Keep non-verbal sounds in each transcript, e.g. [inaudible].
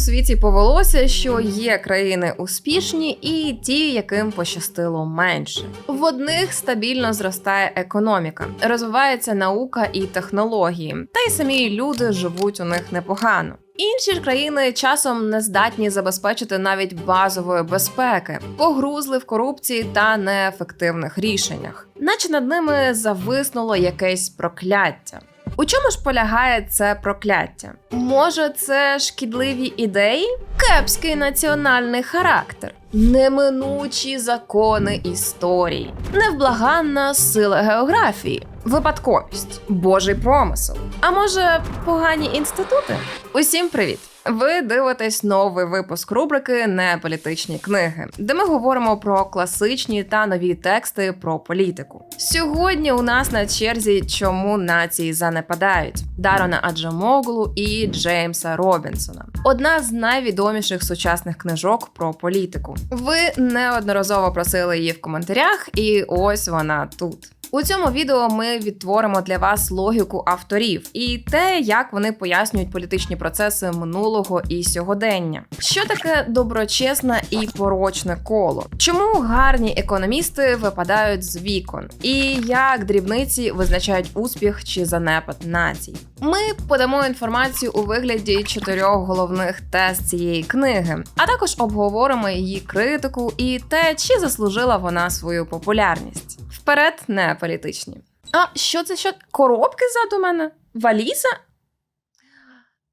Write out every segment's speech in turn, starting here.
світі повелося, що є країни успішні і ті, яким пощастило менше. В одних стабільно зростає економіка, розвивається наука і технології, та й самі люди живуть у них непогано. Інші ж країни часом не здатні забезпечити навіть базової безпеки, погрузли в корупції та неефективних рішеннях, наче над ними зависнуло якесь прокляття. У чому ж полягає це прокляття? Може, це шкідливі ідеї? Кепський національний характер, неминучі закони історії, невблаганна сила географії, випадковість, божий промисел. А може, погані інститути? Усім привіт! Ви дивитесь новий випуск рубрики Неполітичні книги, де ми говоримо про класичні та нові тексти про політику. Сьогодні у нас на черзі чому нації занепадають Дарона Аджамоглу і Джеймса Робінсона. Одна з найвідоміших сучасних книжок про політику. Ви неодноразово просили її в коментарях, і ось вона тут. У цьому відео ми відтворимо для вас логіку авторів і те, як вони пояснюють політичні процеси минулого і сьогодення. Що таке доброчесне і порочне коло? Чому гарні економісти випадають з вікон? І як дрібниці визначають успіх чи занепад націй? Ми подамо інформацію у вигляді чотирьох головних тез цієї книги, а також обговоримо її критику і те, чи заслужила вона свою популярність. Вперед, не політичні. А що це що? Коробки ззаду мене? Валіза?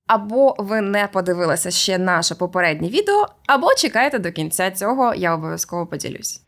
Або ви не подивилися ще наше попереднє відео, або чекайте до кінця цього, я обов'язково поділюсь.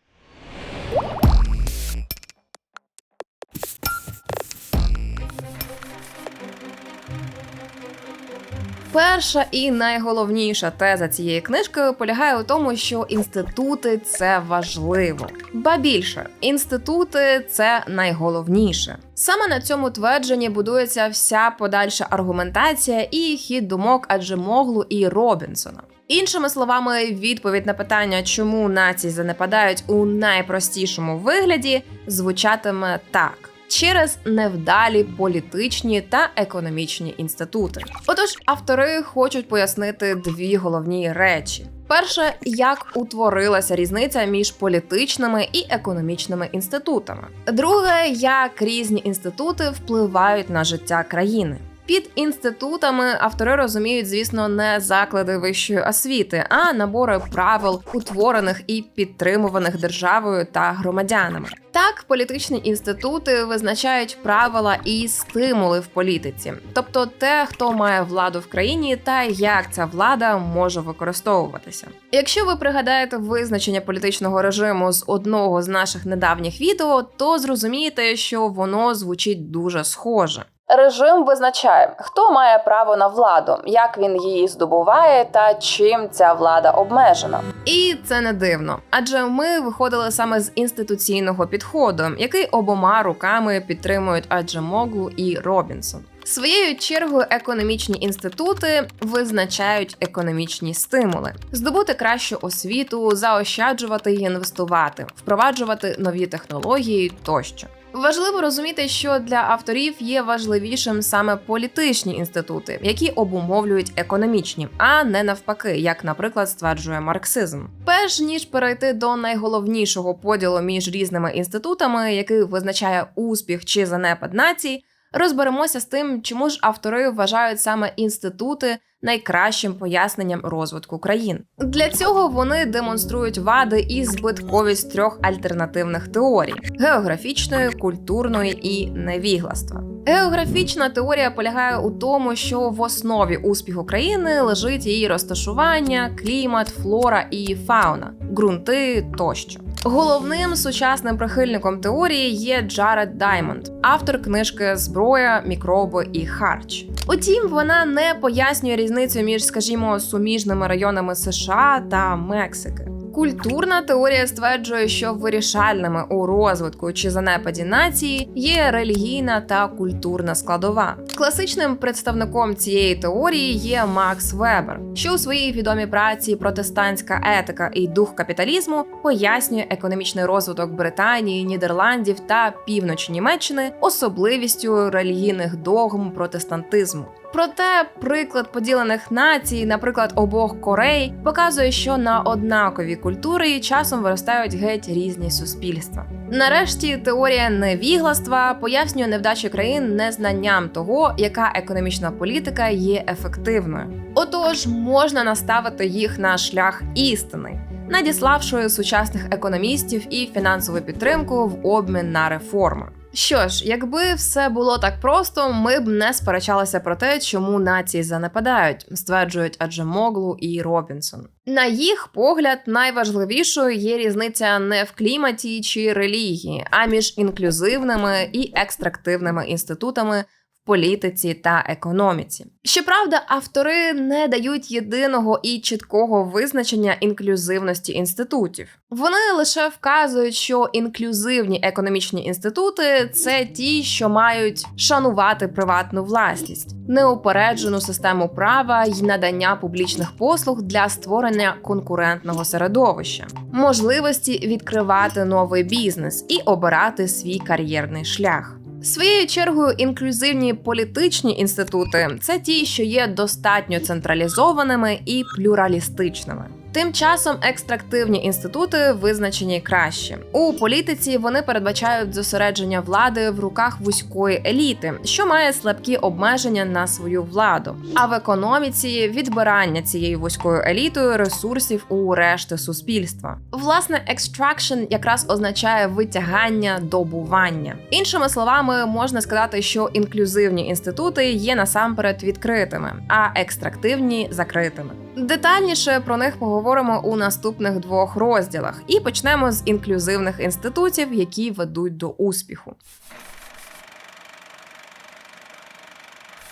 Перша і найголовніша теза цієї книжки полягає у тому, що інститути це важливо. Ба більше, інститути це найголовніше. Саме на цьому твердженні будується вся подальша аргументація і хід думок Аджемоглу і Робінсона. Іншими словами, відповідь на питання, чому нації занепадають у найпростішому вигляді, звучатиме так через невдалі політичні та економічні інститути. Отож, автори хочуть пояснити дві головні речі. Перше, як утворилася різниця між політичними і економічними інститутами. Друге, як різні інститути впливають на життя країни. Під інститутами автори розуміють, звісно, не заклади вищої освіти, а набори правил, утворених і підтримуваних державою та громадянами. Так, політичні інститути визначають правила і стимули в політиці, тобто те, хто має владу в країні та як ця влада може використовуватися. Якщо ви пригадаєте визначення політичного режиму з одного з наших недавніх відео, то зрозумієте, що воно звучить дуже схоже. Режим визначає, хто має право на владу, як він її здобуває та чим ця влада обмежена. І це не дивно, адже ми виходили саме з інституційного підходу, який обома руками підтримують Аджемоглу і Робінсон. Своєю чергою економічні інститути визначають економічні стимули: здобути кращу освіту, заощаджувати і інвестувати, впроваджувати нові технології тощо. Важливо розуміти, що для авторів є важливішим саме політичні інститути, які обумовлюють економічні, а не навпаки, як, наприклад, стверджує марксизм. Перш ніж перейти до найголовнішого поділу між різними інститутами, який визначає успіх чи занепад націй, розберемося з тим, чому ж автори вважають саме інститути найкращим поясненням розвитку країн. Для цього вони демонструють вади і збитковість трьох альтернативних теорій: географічної, культурної і невігластва. Географічна теорія полягає у тому, що в основі успіху країни лежить її розташування, клімат, флора і фауна, ґрунти тощо. Головним сучасним прихильником теорії є Джаред Даймонд, автор книжки Зброя, мікроби і харч. Утім, вона не пояснює різницю між, скажімо, суміжними районами США та Мексики. Культурна теорія стверджує, що вирішальними у розвитку чи занепаді нації є релігійна та культурна складова. Класичним представником цієї теорії є Макс Вебер, що у своїй відомій праці Протестантська етика і дух капіталізму пояснює економічний розвиток Британії, Нідерландів та півночі Німеччини особливістю релігійних догм протестантизму. Проте приклад поділених націй, наприклад, обох Корей, показує, що на однакові культури часом виростають геть різні суспільства. Нарешті теорія невігластва пояснює невдачі країн незнанням того, яка економічна політика є ефективною. Отож, можна наставити їх на шлях істини, надіславши сучасних економістів і фінансову підтримку в обмін на реформи. Що ж, якби все було так просто, ми б не сперечалися про те, чому нації занепадають, стверджують адже Моглу і Робінсон. На їх погляд, найважливішою є різниця не в кліматі чи релігії, а між інклюзивними і екстрактивними інститутами політиці та економіці. Щоправда, автори не дають єдиного і чіткого визначення інклюзивності інститутів. Вони лише вказують, що інклюзивні економічні інститути це ті, що мають шанувати приватну власність, неупереджену систему права й надання публічних послуг для створення конкурентного середовища, можливості відкривати новий бізнес і обирати свій кар'єрний шлях. Своєю чергою інклюзивні політичні інститути це ті, що є достатньо централізованими і плюралістичними. Тим часом екстрактивні інститути визначені краще у політиці. Вони передбачають зосередження влади в руках вузької еліти, що має слабкі обмеження на свою владу. А в економіці відбирання цією вузькою елітою ресурсів у решти суспільства. Власне, екстракшн якраз означає витягання добування. Іншими словами, можна сказати, що інклюзивні інститути є насамперед відкритими, а екстрактивні закритими. Детальніше про них поговоримо у наступних двох розділах, і почнемо з інклюзивних інститутів, які ведуть до успіху.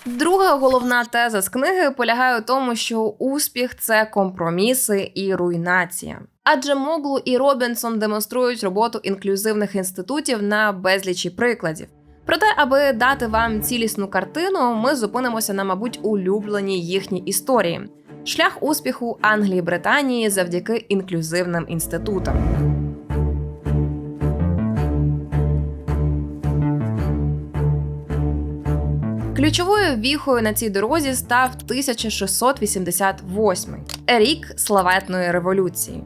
Друга головна теза з книги полягає у тому, що успіх це компроміси і руйнація. Адже Моглу і Робінсон демонструють роботу інклюзивних інститутів на безлічі прикладів. Проте, аби дати вам цілісну картину, ми зупинимося на, мабуть, улюбленій їхній історії шлях успіху Англії Британії завдяки інклюзивним інститутам. Ключовою віхою на цій дорозі став 1688 рік славетної революції.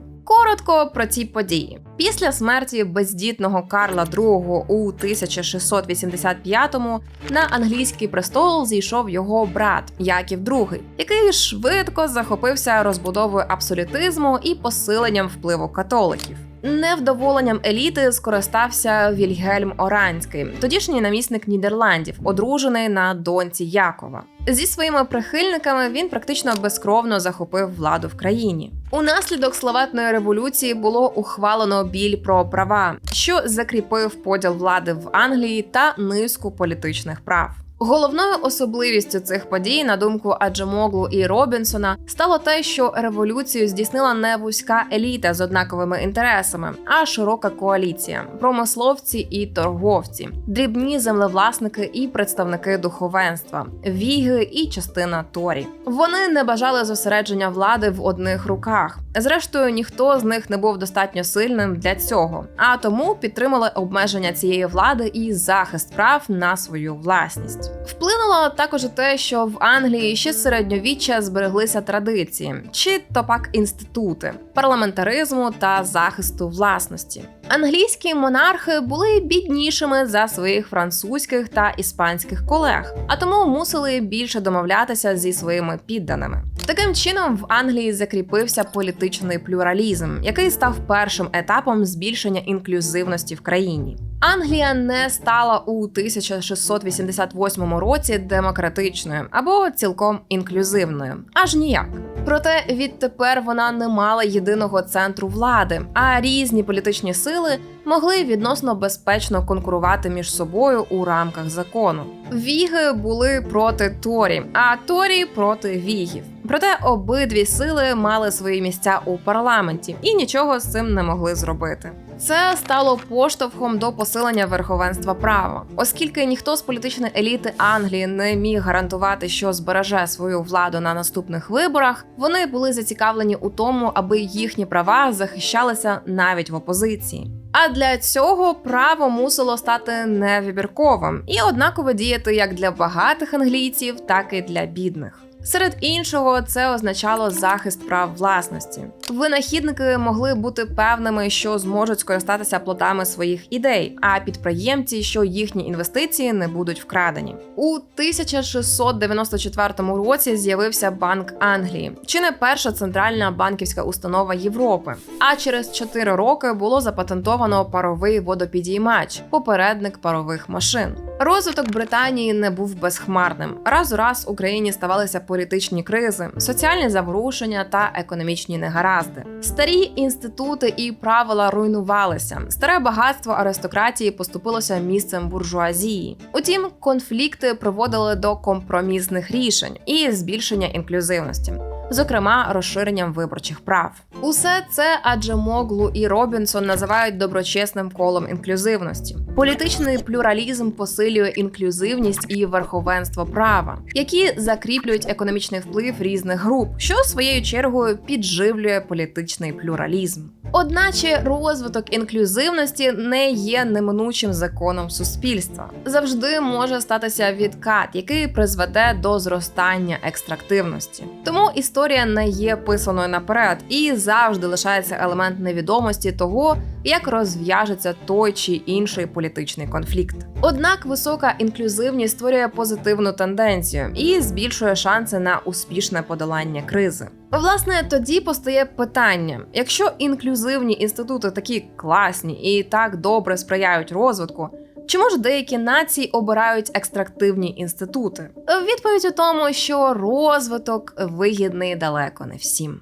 Коротко про ці події. Після смерті бездітного Карла II у 1685-му на англійський престол зійшов його брат Яків II, який швидко захопився розбудовою абсолютизму і посиленням впливу католиків. Невдоволенням еліти скористався Вільгельм Оранський, тодішній намісник Нідерландів, одружений на доньці Якова. Зі своїми прихильниками він практично безкровно захопив владу в країні. Унаслідок словатної революції було ухвалено біль про права, що закріпив поділ влади в Англії та низку політичних прав. Головною особливістю цих подій, на думку Аджемоглу і Робінсона, стало те, що революцію здійснила не вузька еліта з однаковими інтересами, а широка коаліція, промисловці і торговці, дрібні землевласники і представники духовенства, віги і частина торі. Вони не бажали зосередження влади в одних руках. Зрештою, ніхто з них не був достатньо сильним для цього, а тому підтримали обмеження цієї влади і захист прав на свою власність. Вплинуло також те, що в Англії ще з середньовіччя збереглися традиції, чи то пак інститути парламентаризму та захисту власності. Англійські монархи були біднішими за своїх французьких та іспанських колег, а тому мусили більше домовлятися зі своїми підданими. Таким чином в Англії закріпився політичний плюралізм, який став першим етапом збільшення інклюзивності в країні. Англія не стала у 1688 році демократичною або цілком інклюзивною, аж ніяк. Проте відтепер вона не мала єдиного центру влади, а різні політичні сили могли відносно безпечно конкурувати між собою у рамках закону. Віги були проти Торі, а Торі проти Вігів. Проте обидві сили мали свої місця у парламенті і нічого з цим не могли зробити. Це стало поштовхом до посилення верховенства права, оскільки ніхто з політичної еліти Англії не міг гарантувати, що збереже свою владу на наступних виборах. Вони були зацікавлені у тому, аби їхні права захищалися навіть в опозиції. А для цього право мусило стати невибірковим і однаково діяти як для багатих англійців, так і для бідних. Серед іншого, це означало захист прав власності. Винахідники могли бути певними, що зможуть скористатися плодами своїх ідей, а підприємці, що їхні інвестиції не будуть вкрадені. У 1694 році з'явився Банк Англії, чи не перша центральна банківська установа Європи. А через 4 роки було запатентовано паровий водопідіймач, попередник парових машин. Розвиток Британії не був безхмарним. Раз у раз Україні ставалися політичні кризи, соціальні заворушення та економічні негаразди. Старі інститути і правила руйнувалися. Старе багатство аристократії поступилося місцем буржуазії. Утім, конфлікти приводили до компромісних рішень і збільшення інклюзивності зокрема розширенням виборчих прав. Усе це адже Моглу і Робінсон називають доброчесним колом інклюзивності. Політичний плюралізм посилює інклюзивність і верховенство права, які закріплюють економічний вплив різних груп, що своєю чергою підживлює політичний плюралізм. Одначе розвиток інклюзивності не є неминучим законом суспільства. Завжди може статися відкат, який призведе до зростання екстрактивності. Тому історія не є писаною наперед і завжди лишається елемент невідомості того, як розв'яжеться той чи інший політичний конфлікт. Однак висока інклюзивність створює позитивну тенденцію і збільшує шанси на успішне подолання кризи. Власне, тоді постає питання: якщо інклюзивні інститути такі класні і так добре сприяють розвитку. Чому ж деякі нації обирають екстрактивні інститути? Відповідь у тому, що розвиток вигідний далеко не всім.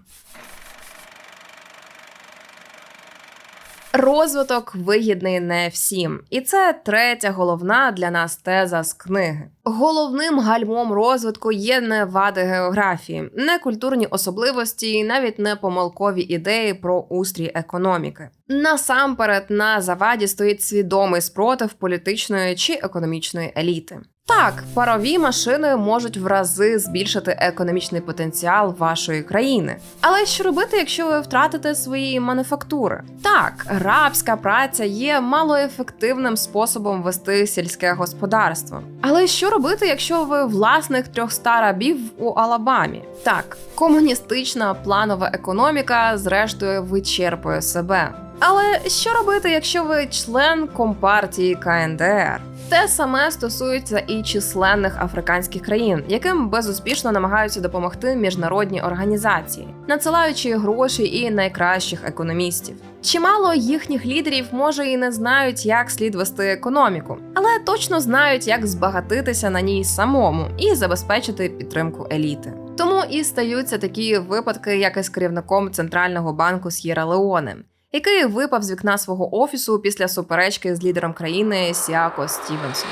Розвиток вигідний не всім, і це третя головна для нас теза з книги. Головним гальмом розвитку є не вади географії, не культурні особливості, навіть не помилкові ідеї про устрій економіки. Насамперед на заваді стоїть свідомий спротив політичної чи економічної еліти. Так, парові машини можуть в рази збільшити економічний потенціал вашої країни. Але що робити, якщо ви втратите свої мануфактури? Так, рабська праця є малоефективним способом вести сільське господарство. Але що робити, якщо ви власник 300 рабів у Алабамі? Так, комуністична планова економіка, зрештою, вичерпує себе. Але що робити, якщо ви член компартії КНДР? Те саме стосується і численних африканських країн, яким безуспішно намагаються допомогти міжнародні організації, надсилаючи гроші і найкращих економістів. Чимало їхніх лідерів може і не знають, як слід вести економіку, але точно знають, як збагатитися на ній самому і забезпечити підтримку еліти. Тому і стаються такі випадки, як із керівником центрального банку С'єра Леоне, який випав з вікна свого офісу після суперечки з лідером країни Сіако Стівенсом.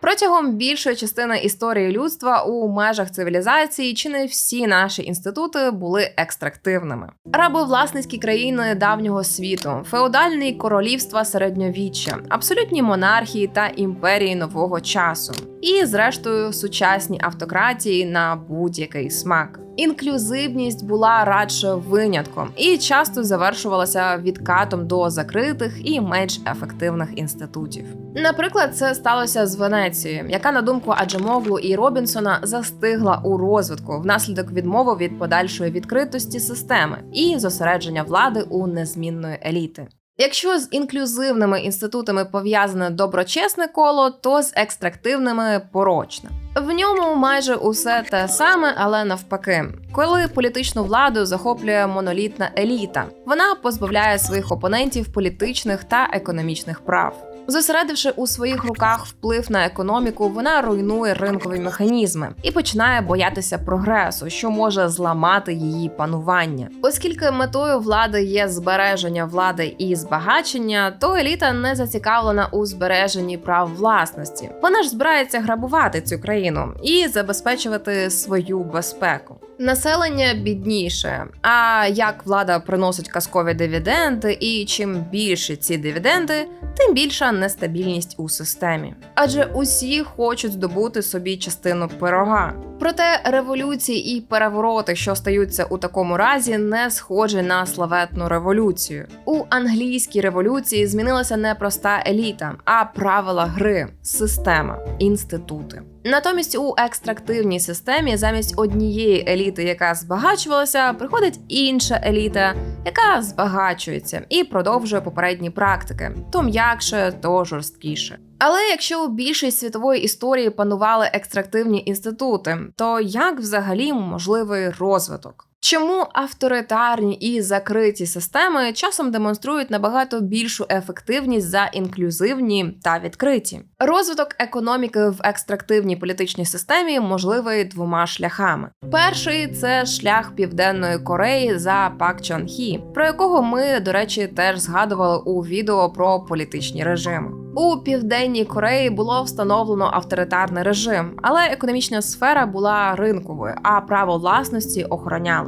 Протягом більшої частини історії людства у межах цивілізації чи не всі наші інститути були екстрактивними. Рабовласницькі країни давнього світу, феодальні королівства середньовіччя, абсолютні монархії та імперії нового часу, і, зрештою, сучасні автократії на будь-який смак. Інклюзивність була радше винятком і часто завершувалася відкатом до закритих і менш ефективних інститутів. Наприклад, це сталося з Венецією, яка на думку Аджемоглу і Робінсона застигла у розвитку внаслідок відмови від подальшої відкритості системи і зосередження влади у незмінної еліти. Якщо з інклюзивними інститутами пов'язане доброчесне коло, то з екстрактивними порочне. В ньому майже усе те саме, але навпаки, коли політичну владу захоплює монолітна еліта, вона позбавляє своїх опонентів політичних та економічних прав. Зосередивши у своїх руках вплив на економіку, вона руйнує ринкові механізми і починає боятися прогресу, що може зламати її панування. Оскільки метою влади є збереження влади і збагачення, то еліта не зацікавлена у збереженні прав власності. Вона ж збирається грабувати цю країну і забезпечувати свою безпеку. Населення бідніше. А як влада приносить казкові дивіденди, і чим більше ці дивіденди, тим більша нестабільність у системі. Адже усі хочуть здобути собі частину пирога. Проте революції і перевороти, що стаються у такому разі, не схожі на славетну революцію. У англійській революції змінилася не проста еліта, а правила гри, система, інститути. Натомість у екстрактивній системі замість однієї еліти, яка збагачувалася, приходить інша еліта, яка збагачується і продовжує попередні практики то м'якше, то жорсткіше. Але якщо у більшість світової історії панували екстрактивні інститути, то як взагалі можливий розвиток? Чому авторитарні і закриті системи часом демонструють набагато більшу ефективність за інклюзивні та відкриті? Розвиток економіки в екстрактивній політичній системі можливий двома шляхами. Перший це шлях Південної Кореї за Пак Чон Хі, про якого ми, до речі, теж згадували у відео про політичні режими. У південній Кореї було встановлено авторитарний режим, але економічна сфера була ринковою, а право власності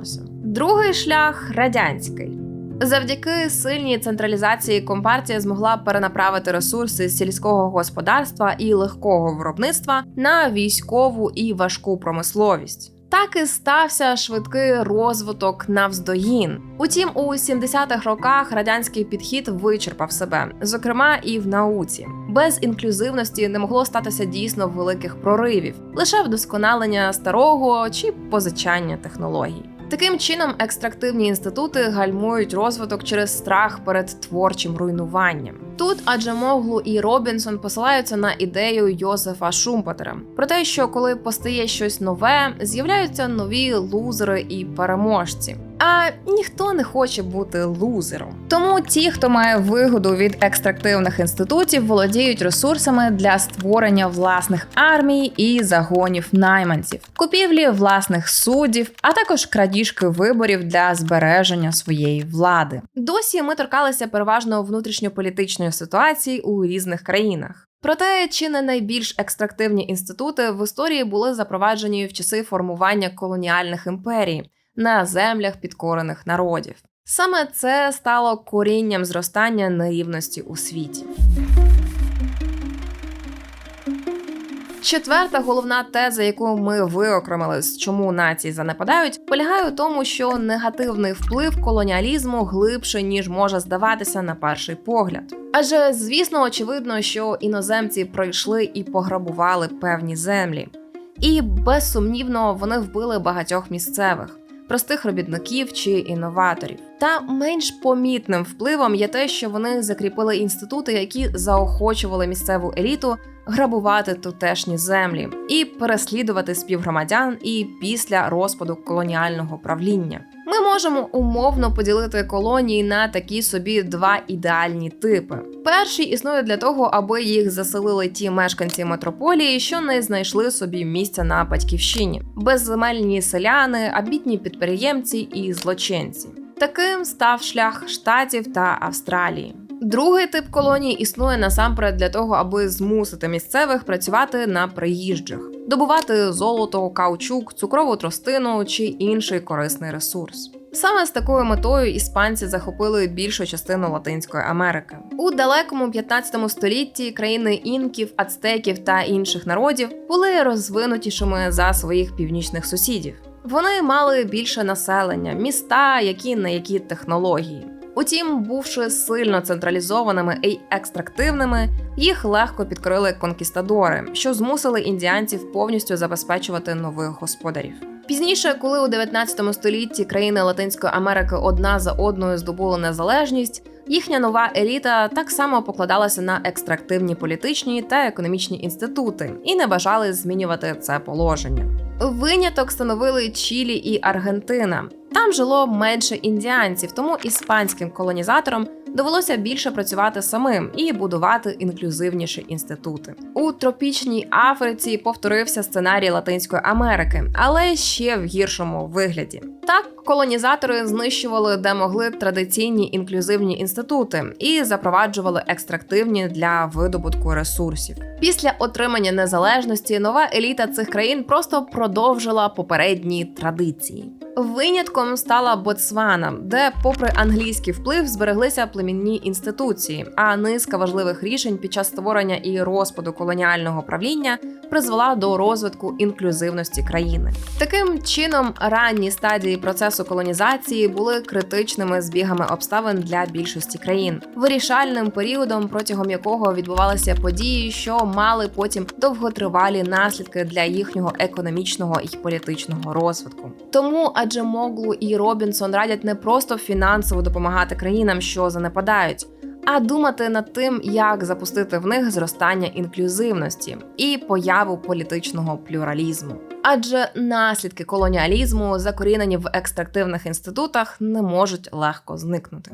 охоронялося. Другий шлях радянський. Завдяки сильній централізації компартія змогла перенаправити ресурси сільського господарства і легкого виробництва на військову і важку промисловість. Так і стався швидкий розвиток навздоїн. Утім, у 70-х роках радянський підхід вичерпав себе, зокрема і в науці. Без інклюзивності не могло статися дійсно великих проривів, лише вдосконалення старого чи позичання технологій. Таким чином, екстрактивні інститути гальмують розвиток через страх перед творчим руйнуванням. Тут адже Моглу і Робінсон посилаються на ідею Йозефа Шумпатера про те, що коли постає щось нове, з'являються нові лузери і переможці. А ніхто не хоче бути лузером. Тому ті, хто має вигоду від екстрактивних інститутів, володіють ресурсами для створення власних армій і загонів найманців, купівлі власних суддів, а також крадіжки виборів для збереження своєї влади. Досі ми торкалися переважно внутрішньополітичної ситуації у різних країнах. Проте чи не найбільш екстрактивні інститути в історії були запроваджені в часи формування колоніальних імперій на землях підкорених народів. Саме це стало корінням зростання нерівності у світі. Четверта головна теза, яку ми виокремили з чому нації занепадають, полягає у тому, що негативний вплив колоніалізму глибше ніж може здаватися на перший погляд. Адже звісно, очевидно, що іноземці пройшли і пограбували певні землі, і безсумнівно вони вбили багатьох місцевих простих робітників чи інноваторів. Та менш помітним впливом є те, що вони закріпили інститути, які заохочували місцеву еліту грабувати тутешні землі і переслідувати співгромадян і після розпаду колоніального правління. Ми можемо умовно поділити колонії на такі собі два ідеальні типи. Перший існує для того, аби їх заселили ті мешканці метрополії, що не знайшли собі місця на батьківщині, безземельні селяни, абітні підприємці і злочинці. Таким став шлях штатів та Австралії. Другий тип колоній існує насамперед для того, аби змусити місцевих працювати на приїжджих, добувати золото, каучук, цукрову тростину чи інший корисний ресурс. Саме з такою метою іспанці захопили більшу частину Латинської Америки у далекому 15 столітті. Країни інків, ацтеків та інших народів були розвинутішими за своїх північних сусідів. Вони мали більше населення, міста, які на які технології. Утім, бувши сильно централізованими і екстрактивними, їх легко підкрили конкістадори, що змусили індіанців повністю забезпечувати нових господарів. Пізніше, коли у 19 столітті країни Латинської Америки одна за одною здобули незалежність, їхня нова еліта так само покладалася на екстрактивні політичні та економічні інститути і не бажали змінювати це положення. Виняток становили Чилі і Аргентина. Там жило менше індіанців, тому іспанським колонізаторам довелося більше працювати самим і будувати інклюзивніші інститути. У тропічній Африці повторився сценарій Латинської Америки, але ще в гіршому вигляді. Так, колонізатори знищували, де могли традиційні інклюзивні інститути і запроваджували екстрактивні для видобутку ресурсів. Після отримання незалежності нова еліта цих країн просто продовжила попередні традиції. Винятком стала Ботсвана, де, попри англійський вплив, збереглися племінні інституції, а низка важливих рішень під час створення і розпаду колоніального правління призвела до розвитку інклюзивності країни. Таким чином, ранні стадії процесу колонізації були критичними збігами обставин для більшості країн, вирішальним періодом, протягом якого відбувалися події, що мали потім довготривалі наслідки для їхнього економічного і політичного розвитку. Тому адже Моглу і Робінсон радять не просто фінансово допомагати країнам, що занепадають. А думати над тим, як запустити в них зростання інклюзивності і появу політичного плюралізму. Адже наслідки колоніалізму, закорінені в екстрактивних інститутах, не можуть легко зникнути.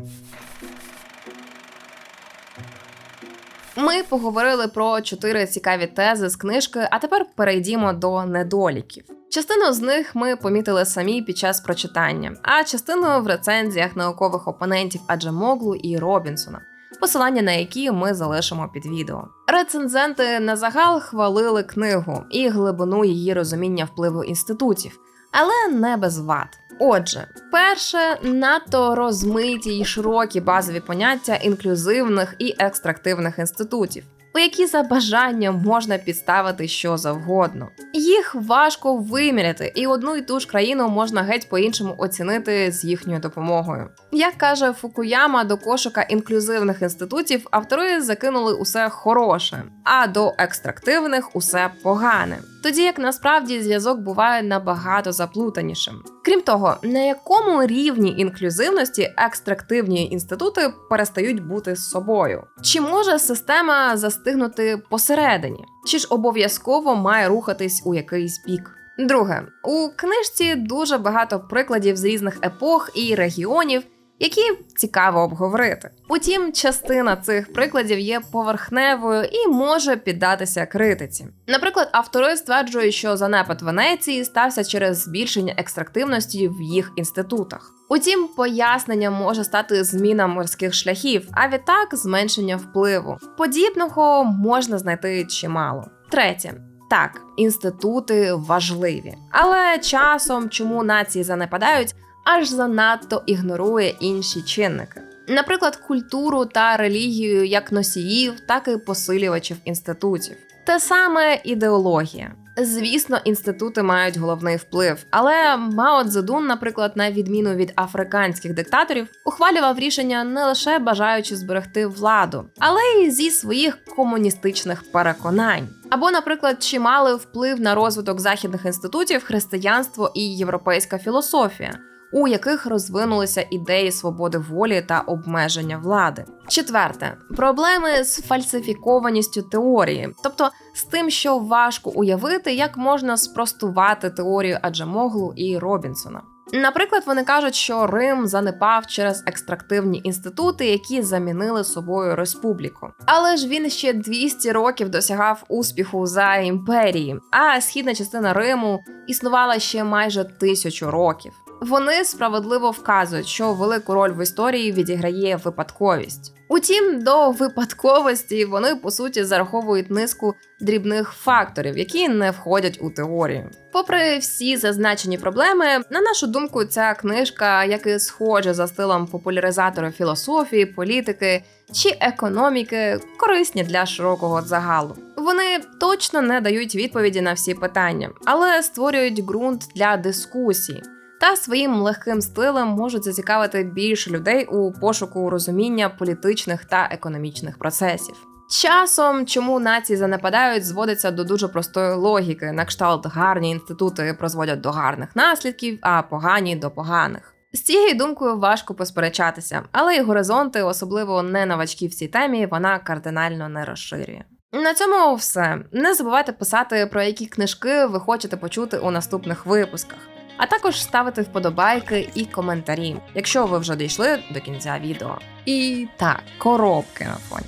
Ми поговорили про чотири цікаві тези з книжки, а тепер перейдімо до недоліків. Частину з них ми помітили самі під час прочитання, а частину в рецензіях наукових опонентів Аджемоглу і Робінсона, посилання на які ми залишимо під відео. Рецензенти на загал хвалили книгу і глибину її розуміння впливу інститутів, але не без вад. Отже, перше, надто розмиті й широкі базові поняття інклюзивних і екстрактивних інститутів, у які за бажанням можна підставити що завгодно. Їх важко виміряти, і одну і ту ж країну можна геть по-іншому оцінити з їхньою допомогою. Як каже Фукуяма, до кошика інклюзивних інститутів автори закинули усе хороше, а до екстрактивних усе погане. Тоді як насправді зв'язок буває набагато заплутанішим. Крім того, на якому рівні інклюзивності екстрактивні інститути перестають бути з собою? Чи може система застигнути посередині? Чи ж обов'язково має рухатись у якийсь бік? Друге, у книжці дуже багато прикладів з різних епох і регіонів, які цікаво обговорити. Утім, частина цих прикладів є поверхневою і може піддатися критиці. Наприклад, автори стверджують, що занепад Венеції стався через збільшення екстрактивності в їх інститутах. Утім, поясненням може стати зміна морських шляхів, а відтак зменшення впливу. Подібного можна знайти чимало. Третє. Так, інститути важливі, але часом, чому нації занепадають, аж занадто ігнорує інші чинники. Наприклад, культуру та релігію як носіїв, так і посилювачів інститутів. Те саме ідеологія. Звісно, інститути мають головний вплив, але Мао Цзедун, наприклад, на відміну від африканських диктаторів, ухвалював рішення не лише бажаючи зберегти владу, але й зі своїх комуністичних переконань. Або, наприклад, чи мали вплив на розвиток західних інститутів християнство і європейська філософія у яких розвинулися ідеї свободи волі та обмеження влади. Четверте проблеми з фальсифікованістю теорії, тобто з тим, що важко уявити, як можна спростувати теорію Аджамоглу і Робінсона. Наприклад, вони кажуть, що Рим занепав через екстрактивні інститути, які замінили собою республіку. Але ж він ще 200 років досягав успіху за імперії, а східна частина Риму існувала ще майже тисячу років. Вони справедливо вказують, що велику роль в історії відіграє випадковість. Утім, до випадковості вони по суті зараховують низку дрібних факторів, які не входять у теорію. Попри всі зазначені проблеми, на нашу думку, ця книжка, як і схожа за стилом популяризатора філософії, політики чи економіки, корисні для широкого загалу. Вони точно не дають відповіді на всі питання, але створюють ґрунт для дискусії та своїм легким стилем можуть зацікавити більше людей у пошуку розуміння політичних та економічних процесів. Часом, чому нації занепадають, зводиться до дуже простої логіки: на кшталт гарні інститути призводять до гарних наслідків, а погані до поганих. З цією думкою важко посперечатися, але й горизонти, особливо не новачки в цій темі, вона кардинально не розширює. На цьому все. Не забувайте писати, про які книжки ви хочете почути у наступних випусках а також ставити вподобайки і коментарі, якщо ви вже дійшли до кінця відео. І так, коробки на фоні.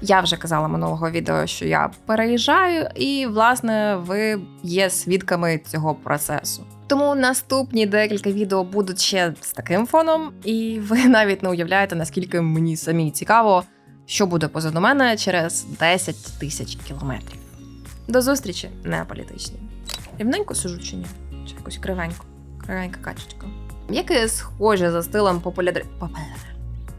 Я вже казала минулого відео, що я переїжджаю, і власне ви є свідками цього процесу. Тому наступні декілька відео будуть ще з таким фоном, і ви [laughs] навіть не уявляєте, наскільки мені самі цікаво, що буде позаду мене через 10 тисяч кілометрів. До зустрічі, не політичні. Рівненько сижу чи ні? Чи якось кривенько? Кривенька качечка. Яке схоже за стилем популяри... популяри...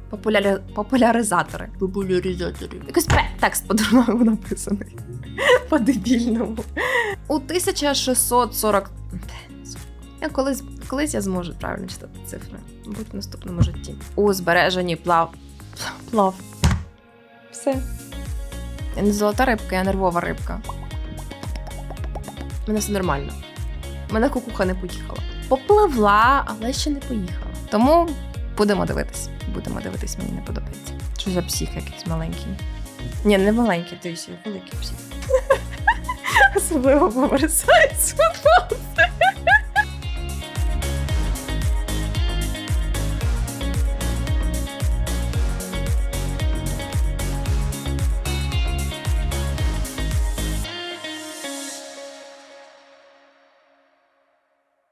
Популяри... популяризатори. Популяризатори. Якийсь пе- текст по-дурному написаний. [laughs] По-дебільному. У 1640... Я колись, колись я зможу правильно читати цифри. Мабуть, в наступному житті. У збереженні плав. Плав. плав. Все. Я не золота рибка, я нервова рибка. У мене все нормально. Мене кукуха не поїхала. Попливла, але ще не поїхала. Тому будемо дивитись. Будемо дивитись, мені не подобається. Що за псих якийсь маленький? Ні, не маленький, дивіться, великий псих. [laughs] Особливо повертається.